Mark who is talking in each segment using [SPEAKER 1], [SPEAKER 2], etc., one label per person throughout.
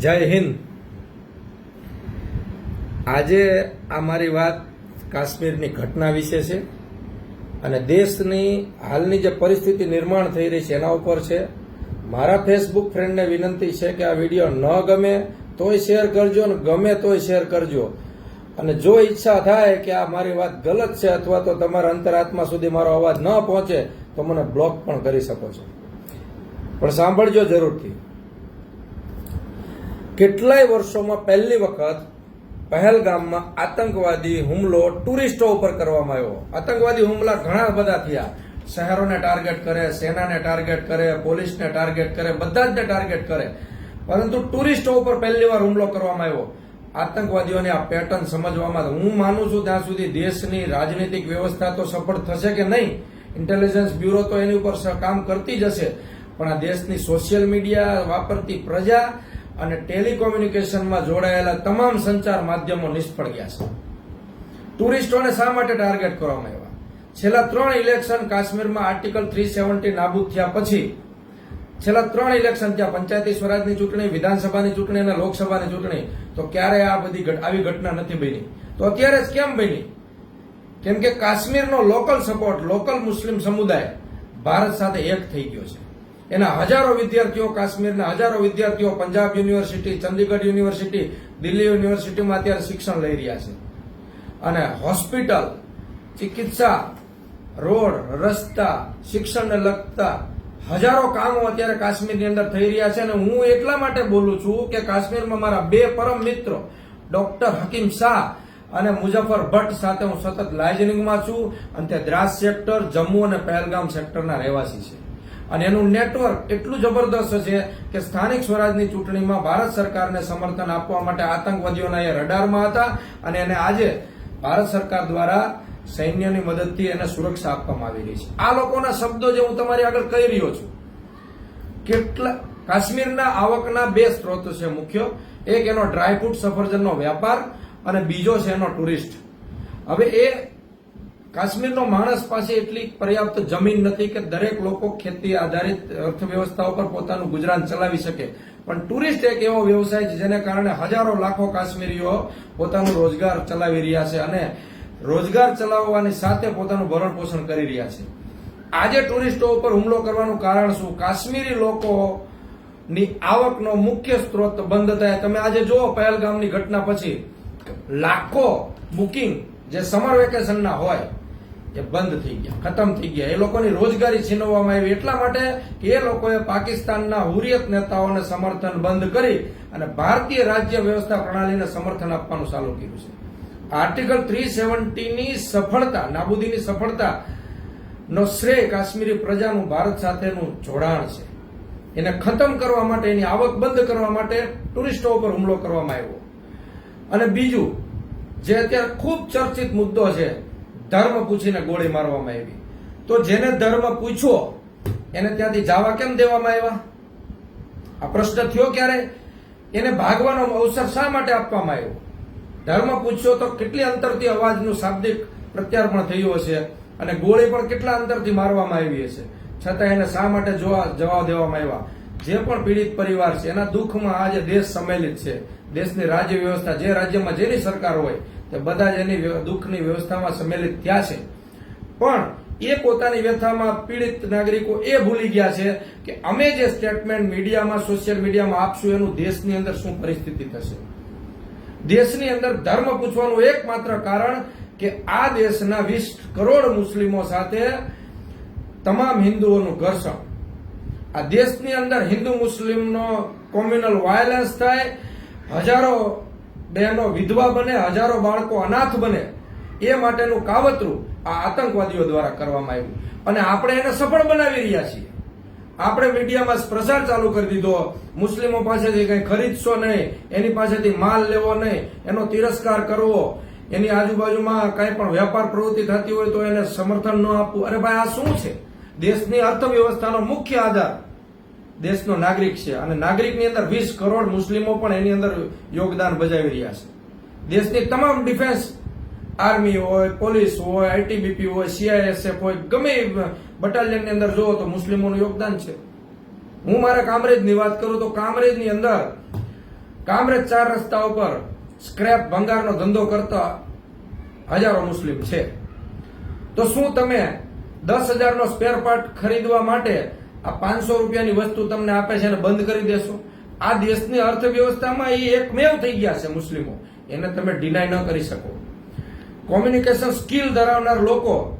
[SPEAKER 1] જય હિન્દ. આજે આ મારી વાત કાશ્મીરની ઘટના વિશે છે અને દેશની હાલની જે પરિસ્થિતિ નિર્માણ થઈ રહી છે એના ઉપર છે. મારા ફેસબુક ફ્રેન્ડને વિનંતી છે કે આ વીડિયો ન ગમે તોય શેર કરજો અને ગમે તોય શેર કરજો. અને જો ઈચ્છા થાય કે આ મારી વાત ગલત છે અથવા તો તમારા અંતરાત્મા સુધી મારો અવાજ ન પહોંચે તો મને બ્લોક પણ કરી શકો છો. પણ સાંભળજો જરૂરથી. કેટલાય વર્ષોમાં પહેલી વખત પહેલગામમાં આતંકવાદી હુમલો ટુરિસ્ટો ઉપર કરવામાં આવ્યો. આતંકવાદી હુમલા ઘણા બધા થયા. શહેરોને ટાર્ગેટ કરે, સેનાને ટાર્ગેટ કરે, પોલીસને ટાર્ગેટ કરે બધા જ ટાર્ગેટ કરે. પરંતુ ટુરિસ્ટો ઉપર પહેલી વાર હુમલો કરવામાં આવ્યો. આતંકવાદીઓની આ પેટર્ન સમજવામાં હું માનું છું ત્યાં સુધી દેશની રાજનીતિક વ્યવસ્થા તો સફળ થશે કે નહીં? ઇન્ટેલિજન્સ બ્યુરો તો એની ઉપર કામ કરતી જ હશે. પણ આ દેશની સોશિયલ મીડિયા વાપરતી પ્રજા અને ટેલિકોમ્યુનિકેશનમાં જોડાયેલા તમામ સંચાર માધ્યમો નિષ્ફળ ગયા છે. ટુરિસ્ટોને શા માટે ટાર્ગેટ કરવામાં આવ્યા? છેલ્લા ત્રણ ઇલેક્શન કાશ્મીરમાં આર્ટિકલ થ્રી સેવન્ટી નાબૂદ થયા પછી, છેલ્લા ત્રણ ઇલેક્શન થયા પંચાયતી સ્વરાજની ચૂંટણી, વિધાનસભાની ચૂંટણી અને લોકસભાની ચૂંટણી. તો ક્યારે આ બધી આવી ઘટના નથી બની? તો અત્યારે જ કેમ બની? કેમ કે કાશ્મીરનો લોકલ સપોર્ટ, લોકલ મુસ્લિમ સમુદાય ભારત સાથે એક થઈ ગયો છે. એના હજારો વિદ્યાર્થીઓ કાશ્મીરના હજારો વિદ્યાર્થીઓ પંજાબ યુનિવર્સિટી, ચંદીગઢ યુનિવર્સિટી, દિલ્હી યુનિવર્સિટીમાં અત્યારે શિક્ષણ લઈ રહ્યા છે. અને હોસ્પિટલ, ચિકિત્સા, રોડ, રસ્તા, શિક્ષણને લગતા હજારો કામો અત્યારે કાશ્મીરની અંદર થઈ રહ્યા છે. અને હું એટલા માટે બોલું છું કે કાશ્મીરમાં મારા બે પરમ મિત્રો, ડોક્ટર હકીમ શાહ અને મુઝફ્ફર ભટ્ટ સાથે હું સતત લાઇઝનિંગમાં છું. અને તે દ્રાસ સેક્ટર, જમ્મુ અને પહેલગામ સેક્ટરના રહેવાસી છે. અને એનું નેટવર્ક એટલું જબરદસ્ત છે કે સ્થાનિક સ્વરાજની ચૂંટણીમાં ભારત સરકારને સમર્થન આપવા માટે આતંકવાદીઓના એ રડારમાં હતા અને એને આજે ભારત સરકાર દ્વારા સૈન્યની મદદથી એને સુરક્ષા આપવામાં આવી રહી છે. આ લોકોના શબ્દો જે હું તમારી આગળ કહી રહ્યો છું, કેટલા કાશ્મીરના આવકના બે સ્ત્રોત છે મુખ્ય. એક એનો ડ્રાયફ્રૂટ સફરજનનો વ્યાપાર અને બીજો છે એનો ટુરિસ્ટ હવે એ કાશ્મીરનો માણસ પાસે એટલી પર્યાપ્ત જમીન નથી કે દરેક લોકો ખેતી આધારિત અર્થવ્યવસ્થા ઉપર પોતાનું ગુજરાન ચલાવી શકે. પણ ટુરિસ્ટ એક એવો વ્યવસાય છે જેને કારણે હજારો લાખો કાશ્મીરીઓ પોતાનો રોજગાર ચલાવી રહ્યા છે અને રોજગાર ચલાવવાની સાથે પોતાનું ભરણ પોષણ કરી રહ્યા છે. આજે ટુરિસ્ટો ઉપર હુમલો કરવાનું કારણ શું? કાશ્મીરી લોકો ની આવકનો મુખ્ય સ્ત્રોત બંધ થાય. તમે આજે જુઓ પહેલગામની ઘટના પછી લાખો બુકિંગ જે સમર વેકેશનના હોય એ બંધ થઈ ગયા, ખતમ થઈ ગયા. એ લોકોની રોજગારી છીનવવામાં આવી એટલા માટે કે એ લોકોએ પાકિસ્તાનના હુરિયત નેતાઓને સમર્થન બંધ કરી અને ભારતીય રાજ્ય વ્યવસ્થા પ્રણાલીને સમર્થન આપવાનું ચાલુ કર્યું છે. આર્ટિકલ થ્રી સેવન્ટીની સફળતા, નાબૂદીની સફળતા નો શ્રેય કાશ્મીરી પ્રજાનું ભારત સાથેનું જોડાણ છે. એને ખતમ કરવા માટે, એની આવક બંધ કરવા માટે ટુરિસ્ટો ઉપર હુમલો કરવામાં આવ્યો. અને બીજું, જે અત્યારે ખૂબ ચર્ચિત મુદ્દો છે ધર્મ પૂછીને ગોળી મારવામાં આવી. તો જેને ધર્મ પૂછ્યો એને ત્યાંથી જવા કેમ દેવામાં આવ્યા? આ પ્રશ્ન થયો ક્યારે? એને ભાગવાનો અવસર શા માટે આપવામાં આવ્યો? ધર્મ પૂછ્યો તો કેટલી અંતરથી અવાજનું શાબ્દિક પ્રત્યાર્પણ થયું હશે અને ગોળી પણ કેટલા અંતરથી મારવામાં આવી હશે? છતાં એને શા માટે જોવા જવાબ દેવામાં આવ્યા? જે પણ પીડિત પરિવાર છે, એના દુઃખમાં આજે દેશ સંમેલિત છે. દેશની રાજ્ય વ્યવસ્થા જે રાજ્યમાં જેની સરકાર હોય બધા જ એની દુઃખની વ્યવસ્થામાં સંમેલિત થયા છે. પણ એ પોતાની વ્યથામાં પીડિત નાગરિકો એ ભૂલી ગયા છે કે અમે જે સ્ટેટમેન્ટ મીડિયામાં સોશિયલ મીડિયામાં આપશું, એનું દેશની અંદર શું પરિસ્થિતિ થશે? દેશની અંદર ધર્મ પૂછવાનું એકમાત્ર કારણ કે આ દેશના વીસ કરોડ મુસ્લિમો સાથે તમામ હિન્દુઓનું ઘર્ષણ. આ દેશની અંદર હિન્દુ મુસ્લિમનો કોમ્યુનલ વાયલન્સ થાય, હજારો બહેનો વિધવા બને, હજારો બાળકો અનાથ બને, એ માટેનું કાવતરું આ આતંકવાદીઓ દ્વારા કરવામાં આવ્યું. અને આપણે એને સફળ બનાવી રહ્યા છીએ. આપણે મીડિયામાં પ્રચાર ચાલુ કરી દીધો. મુસ્લિમો પાસેથી કંઈ ખરીદશો નહીં, એની પાસેથી માલ લેવો નહીં, એનો તિરસ્કાર કરવો. એની આજુબાજુમાં કાંઈ પણ વેપાર પ્રવૃત્તિ થતી હોય તો એને સમર્થન ન આપવું. અરે ભાઈ, આ શું છે? દેશની અર્થવ્યવસ્થાનો મુખ્ય આધાર દેશનો નાગરિક છે. અને નાગરિકની અંદર વીસ કરોડ મુસ્લિમો પણ એની અંદર યોગદાન બજાવી રહ્યા છે. દેશની તમામ ડિફેન્સ આર્મી હોય, પોલીસ હોય, આઈટીબીપી હોય, સીઆઈએસએફ હોય, ગમે બટાલિયનની અંદર જુઓ તો મુસ્લિમોનું યોગદાન છે. હું મારા કામરેજની વાત કરું તો કામરેજની અંદર કામરેજ ચાર રસ્તા ઉપર સ્ક્રેપ ભંગારનો ધંધો કરતા હજારો મુસ્લિમ છે. તો શું તમે દસ હજારનો સ્પેર પાર્ટ ખરીદવા માટે આ પાંચસો રૂપિયાની વસ્તુ તમને આપે છે અને બંધ કરી દેશો. આ દેશની અર્થવ્યવસ્થામાં એ એકમેવ થઈ ગયા છે મુસ્લિમો. એને તમે ડિનાય ન કરી શકો. કોમ્યુનિકેશન સ્કિલ ધરાવનાર લોકો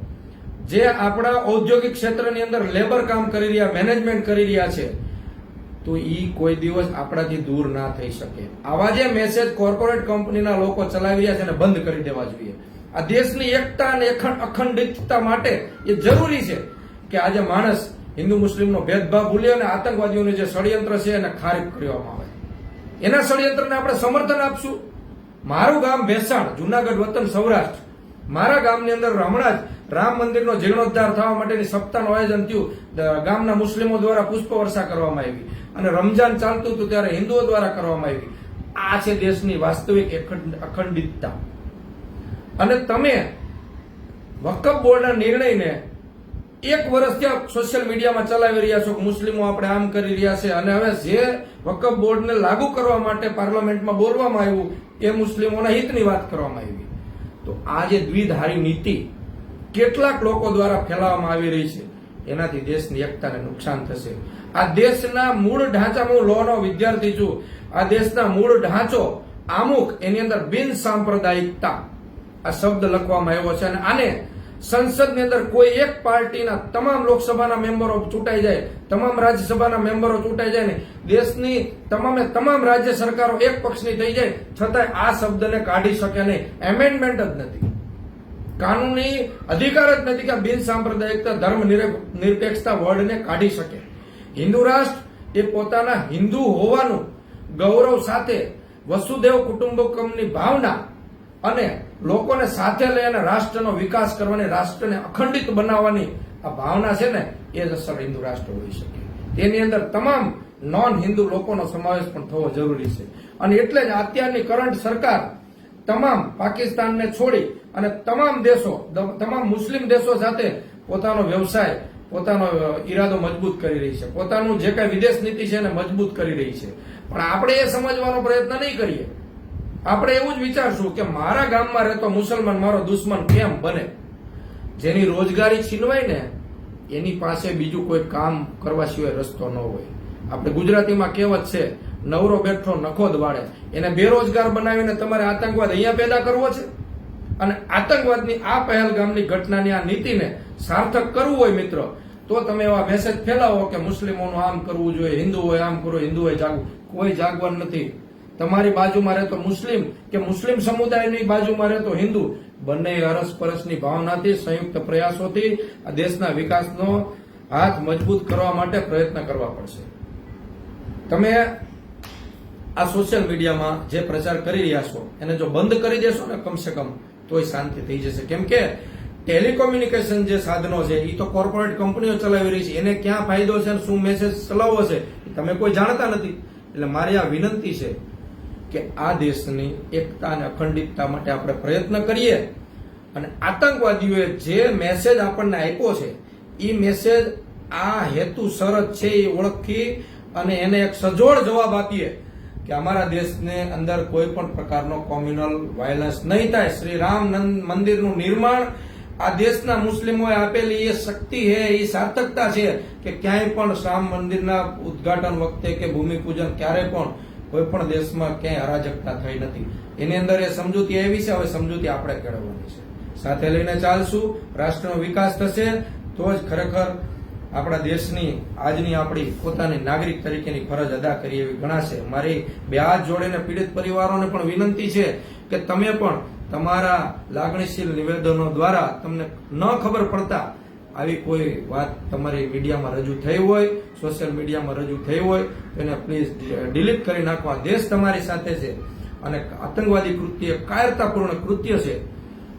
[SPEAKER 1] જે આપણા ઔદ્યોગિક ક્ષેત્રની અંદર લેબર કામ કરી રહ્યા મેનેજમેન્ટ કરી રહ્યા છે, તો એ કોઈ દિવસ આપણાથી દૂર ના થઈ શકે. આવા જે મેસેજ કોર્પોરેટ કંપનીના લોકો ચલાવી રહ્યા છે એને બંધ કરી દેવા જોઈએ. આ દેશની એકતા અને અખંડ- અખંડિતતા માટે એ જરૂરી છે કે આજે માણસ હિન્દુ મુસ્લિમનો ભેદભાવ ભૂલી અને આતંકવાદીઓનું જે ષડયંત્ર છે એને ખારિજ કરવામાં આવે. એના ષડયંત્રને આપણે સમર્થન આપશું. મારું ગામ ભેસાણ, જુનાગઢ, વતન સૌરાષ્ટ્ર. મારા ગામની અંદર હમણાં જ રામ મંદિરનો જીર્ણોદ્ધાર થવા માટેની સપ્તાહનું આયોજન થયું. ગામના મુસ્લિમો દ્વારા પુષ્પવર્ષા કરવામાં આવી. અને રમજાન ચાલતું હતું ત્યારે હિન્દુઓ દ્વારા કરવામાં આવી. આ છે દેશની વાસ્તવિક અખંડ- અખંડિતતા. અને તમે વકફ બોર્ડના નિર્ણયને એક વર્ષથી આ સોશિયલ મીડિયામાં ચલાવી રહ્યા છો કે મુસ્લિમો આપણે આમ કરી રહ્યા છે અને હવે જે વકફ બોર્ડને લાગુ કરવા માટે પાર્લામેન્ટમાં બોલવામાં આવ્યું, એ મુસ્લિમોના હિતની વાત કરવામાં આવી. તો આ જે દ્વિધારી નીતિ કેટલાક લોકો દ્વારા ફેલાવવામાં આવી રહી છે, એનાથી દેશની એકતાને નુકસાન થશે. આ દેશના મૂળ ઢાંચામાં હું લોનો વિદ્યાર્થી છું, આ દેશના મૂળ ઢાંચો અમુક એની અંદર બિન સાંપ્રદાયિકતા, આ શબ્દ લખવામાં આવ્યો છે અને આને સંસદની અંદર કોઈ એક પાર્ટીના તમામ લોકસભાના મેમ્બરો ચૂંટાઈ જાય, તમામ રાજ્યસભાના મેમ્બરો ચૂંટાઈ જાય ને, દેશની તમામે તમામ રાજ્ય સરકારો એક પક્ષની થઈ જાય, છતાંય આ શબ્દને કાઢી શકે નહીં. એમેન્ડમેન્ટ જ નથી. કાનૂની અધિકાર જ નથી કે બિન સાંપ્રદાયિકતા, ધર્મ નિરપેક્ષતા વર્ડને કાઢી શકે. હિન્દુ રાષ્ટ્ર એ પોતાના હિન્દુ હોવાનું ગૌરવ સાથે વસુદેવ કુટુંબકમની ભાવના અને લોકોને સાથે લઈ અને રાષ્ટ્રનો વિકાસ કરવાની, રાષ્ટ્રને અખંડિત બનાવવાની આ ભાવના છે ને, એ જ અસર હિન્દુ રાષ્ટ્ર હોઈ શકે. તેની અંદર તમામ નોન હિન્દુ લોકોનો સમાવેશ પણ થવો જરૂરી છે. અને એટલે જ અત્યારની કરંટ સરકાર તમામ પાકિસ્તાનને છોડી અને તમામ દેશો તમામ મુસ્લિમ દેશો સાથે પોતાનો વ્યવસાય, પોતાનો ઈરાદો મજબૂત કરી રહી છે. પોતાનું જે કઈ વિદેશ નીતિ છે એને મજબૂત કરી રહી છે. પણ આપણે એ સમજવાનો પ્રયત્ન નહીં કરીએ. આપણે એવું જ વિચારશું કે મારા ગામમાં રહેતો મુસલમાન, મારો દુશ્મન કેમ બને? જેની રોજગારી છીનવાય ને, એની પાસે બીજું કોઈ કામ કરવા સિવાય રસ્તો ન હોય. આપણે ગુજરાતીમાં કહેવત છે, નવરો બેઠો નખો જ વાળે. એને બેરોજગાર બનાવીને તમારે આતંકવાદ અહીંયા પેદા કરવો છે? અને આતંકવાદની આ પહેલગામની ઘટનાની આ નીતિને સાર્થક કરવું હોય મિત્રો, તો તમે એવા મેસેજ ફેલાવો કે મુસ્લિમોનું આમ કરવું જોઈએ, હિન્દુઓએ આમ કરવું હિન્દુઓએ જાગવું. કોઈ જાગવાનું નથી. તમારી બાજુમાં રહેતો મુસ્લિમ કે મુસ્લિમ સમુદાયની બાજુમાં રહેતો હિન્દુ, બંને અરસપરસની ભાવનાથી સંયુક્ત પ્રયાસોથી આ દેશના વિકાસનો હાથ મજબૂત કરવા માટે પ્રયત્ન કરવા પડશે. તમે આ સોશિયલ મીડિયામાં જે પ્રચાર કરી રહ્યા છો, એને જો બંધ કરી દેશો ને કમસે કમ, તોય શાંતિ થઈ જશે. કેમ કે ટેલિકોમ્યુનિકેશન જે સાધનો છે એ તો કોર્પોરેટ કંપનીઓ ચલાવી રહી છે. એને ક્યાં ફાયદો છે શું મેસેજ ચલાવવો છે તમે કોઈ જાણતા નથી. એટલે મારી આ વિનંતી છે કે આ દેશની એકતા અને અખંડિતતા માટે આપણે પ્રયત્ન કરીએ. અને આતંકવાદીઓએ જે મેસેજ આપણને આપ્યો છે, એ મેસેજ આ હેતુ સરત છે એ ઓળખી અને એને એક સજોડ જવાબ આપીએ કે અમારા દેશને અંદર કોઈ પણ પ્રકારનો કોમ્યુનલ વાયલન્સ નહીં થાય. શ્રી રામ મંદિરનું નિર્માણ આ દેશના મુસ્લિમોએ આપેલી એ શક્તિ છે, એ સાર્થકતા છે કે ક્યાંય પણ રામ મંદિરના ઉદ્ઘાટન વખતે કે ભૂમિપૂજન ક્યારે પણ કોઈ પણ દેશમાં ક્યાંય અરાજકતા થઈ નથી. એની અંદર એ સમજૂતી આવી છે, હવે સમજૂતી આપણે કેળવવાની છે. સાથે લઈને ચાલશું, રાષ્ટ્રનો વિકાસ થશે, તો જ ખરેખર આપણા દેશની, આજની આપણી પોતાની નાગરિક તરીકેની ફરજ અદા કરી એવી ગણાશે. મારી બે હાથ જોડીને પીડિત પરિવારોને પણ વિનંતી છે કે તમે પણ તમારા લાગણીશીલ નિવેદનો દ્વારા તમને ન ખબર પડતા આવી કોઈ વાત તમારી મીડિયામાં રજૂ થઈ હોય, સોશિયલ મીડિયામાં રજૂ થઈ હોય એને પ્લીઝ ડિલીટ કરી નાખવા. દેશ તમારી સાથે છે. અને આતંકવાદી કૃત્ય કાયરતાપૂર્ણ કૃત્ય છે.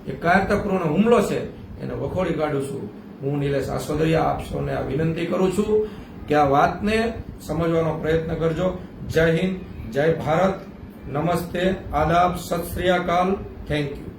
[SPEAKER 1] એ કાયરતાપૂર્ણ હુમલો છે. એને વખોડી કાઢું છું. હું નિલેશ આસોદરિયા, આપ સૌને આ વિનંતી કરું છું કે આ વાતને સમજવાનો પ્રયત્ન કરજો. જય હિન્દ, જય ભારત. નમસ્તે, આદાબ, સત શ્રી અકાલ. Thank you